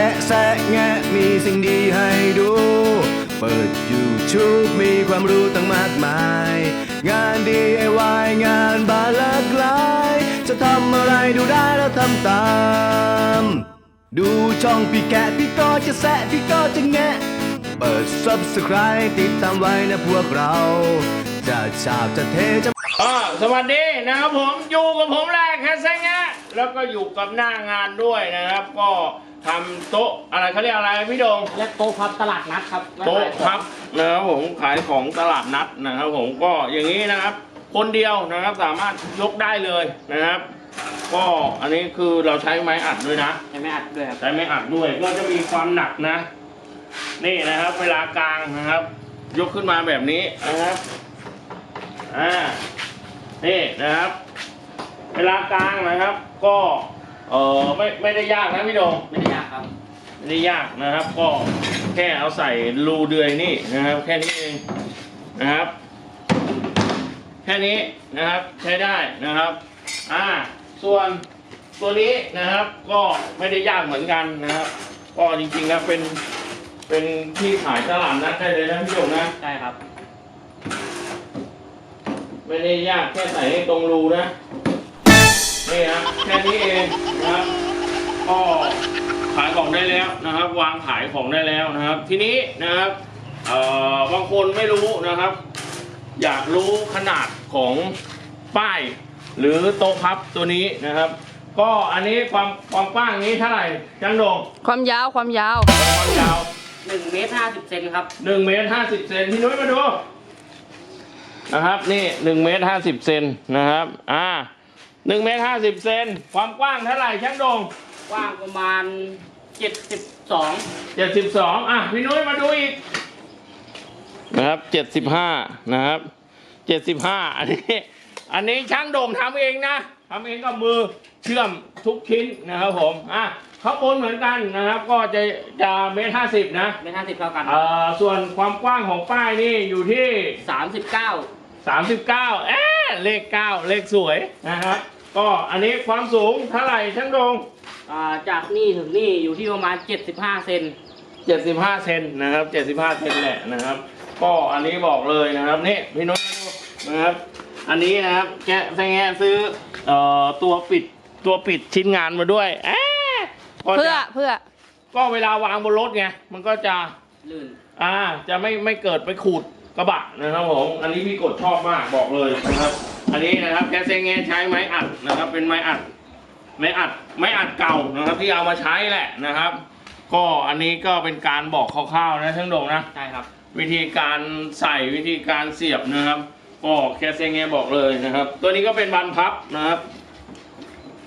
ค่แซะแงะมีสิ่งดีให้ดู เปิด YouTube มีความรู้ตั้งมากมาย งาน DIY งานบานหลากหลาย จะทำอะไรดูได้แล้วทำตาม ดูช่องพี่แกะพี่ก็จะแซะพี่ก็จะแงะ เปิด Subscribe ติดตามไว้นะพวกเรา จะชาบจะเทจะ อ่าสวัสดีนะครับผมอยู่กับผมแรกแค่แซงะแล้วก็อยู่กับหน้างานด้วยนะครับ ก็ ทำโต๊ะอะไรเขาเรียกอะไรพี่โดง และโต๊ะพับตลาดนัดครับโต๊ะพับนะครับผมขายของตลาดนัดนะครับผมก็อย่างนี้นะครับ คนเดียวนะครับสามารถยกได้เลยนะครับ ก็อันนี้คือเราใช้ไม้อัดด้วยนะ ใช่ไหมอัดด้วยครับใช้ไม้อัดด้วยก็จะมีความหนักนะ นี่นะครับ เวลากลางนะครับ ยกขึ้นมาแบบนี้นะครับอ่านี่นะครับ เวลากลางนะครับ ก็เออไม่ไม่ได้ยากนะพี่โดงไม่ได้ยากครับ ไม่ได้ยากนะครับ ก็แค่เอาใส่รูเดือยนี่นะครับ แค่นี้เองนะครับ แค่นี้นะครับใช้ได้นะครับอ่าส่วนตัวนี้นะครับก็ไม่ได้ยากเหมือนกันนะครับ ก็จริงๆแล้วเป็นเป็นที่ขายตลาดนัดได้เลยนะพี่โดงนะใช่ครับ ไม่ได้ยากแค่ใส่ให้ตรงรูนะนี่ครับแค่นี้เองนะครับก็ขายของได้แล้วนะครับ วางขายของได้แล้วนะครับ ทีนี้นะครับเอ่อบางคนไม่รู้นะครับ อยากรู้ขนาดของป้ายหรือโต๊ะพับตัวนี้นะครับ ก็อันนี้ความความกว้างนี้เท่าไหร่จังโดงความยาวความยาวความยาว1เมตร50เซนครับหนึ่งเมตรห้าสิบเซนพี่นุ้ยมาดูนะครับนี่หนึ่งเมตรห้าสิบเซนนะครับอ่าหนึ่งเมตรห้าสิบเซนความกว้างเท่าไหร่ช่างโดงกว้างประมาณ 72เจ็ดสิบสองอะพี่นุ้ยมาดูอีกนะครับเจ็ดสิบห้านะครับเจ็ดสิบห้าอันนี้อันนี้ช่างโด่งทำเองนะทำเองกับมือเชื่อมทุกชิ้นนะครับผมอะข้างบนเหมือนกันนะครับ ก็จะจะเมตรห้าสิบนะเมตร50เท่ากันเอ่อส่วนความกว้างของป้ายนี่อยู่ที่39สามสิบเก้าเอ๊ะเลขเก้าเลขสวยนะครับก็อันนี้ความสูงเท่าไหร่ช่างโดง อ่าจากนี่ถึงนี่อยู่ที่ประมาณ 75 เซนเจ็ดสิบห้าเซนนะครับเจ็ดสิบห้าเซนแหละนะครับ ก็อันนี้บอกเลยนะครับนี่พี่นุ้ยมาดูนะครับ อันนี้นะครับแกะแซงแงะซื้อเอ่อตัวปิดตัวปิดชิ้นงานมาด้วยเอ๊ะก็เพื่อจะเพื่อ ก็เวลาวางบนรถไงมันก็จะลื่น อ่าจะไม่ไม่เกิดไปขูดกระบะนะครับผมอันนี้พี่กดชอบมากบอกเลยนะครับ อันนี้นะครับแกสเซงเงใช้ไม้อัดนะครับ เป็นไม้อัด ไม้อัดไม้อัดเก่านะครับที่เอามาใช้แหละนะครับ ก็อันนี้ก็เป็นการบอกคร่าวๆนะช่างโด่งนะใช่ครับ วิธีการใส่วิธีการเสียบนะครับก็แคสเซงเงบอกเลยนะครับ ตัวนี้ก็เป็นบันพับนะครับ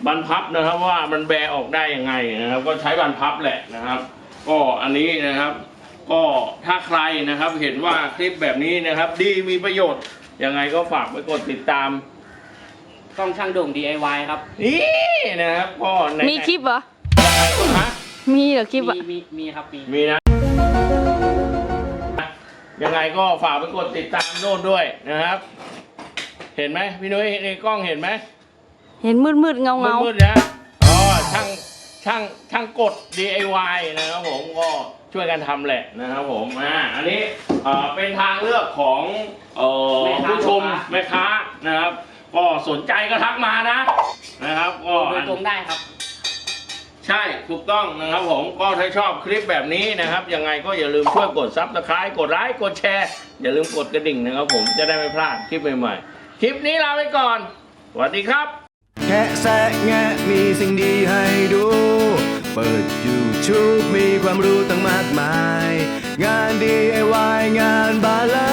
บันพับนะครับว่ามันแบะออกได้ยังไงนะครับ ก็ใช้บันพับแหละนะครับ ก็อันนี้นะครับ ก็ถ้าใครนะครับเห็นว่าคลิปแบบนี้นะครับ ดีมีประโยชน์ยังไงก็ฝากไปกดติดตาม กล้องช่างโด่ง DIY ครับ นี่นะครับก็ในมีคลิปเหรอยังไงก็ฮะมีเหรอคลิปมีอะมีมีครับมี มีนะ ยังไงก็ฝากไปกดติดตามโน่นด้วยนะครับ เห็นไหมพี่นุ้ยในกล้องเห็นไหมเห็นมืดมืดๆเงาเงามืดๆนะอ๋อช่างช่างช่างกด DIY นะครับผมก็ช่วยกันทำแหละนะครับผมอ่าอันนี้เอ่อเป็นทางเลือกของเอ่อผู้ชมแม่ค้านะครับก็ สนใจก็ทักมานะ นะครับก็โดยตรงได้ครับ ใช่ถูกต้องนะครับผมก็ถ้าชอบคลิปแบบนี้นะครับ ยังไงก็อย่าลืมช่วยกดซับสไครต์กดไลค์กดแชร์อย่าลืมกดกระดิ่งนะครับผมจะได้ไม่พลาดคลิปใหม่ๆคลิปนี้ลาไปก่อนสวัสดีครับแค่แซะแงะมีสิ่งดีให้ดู เปิด YouTube มีความรู้ตั้งมากมาย งาน DIY งานบานหลากหลายจะ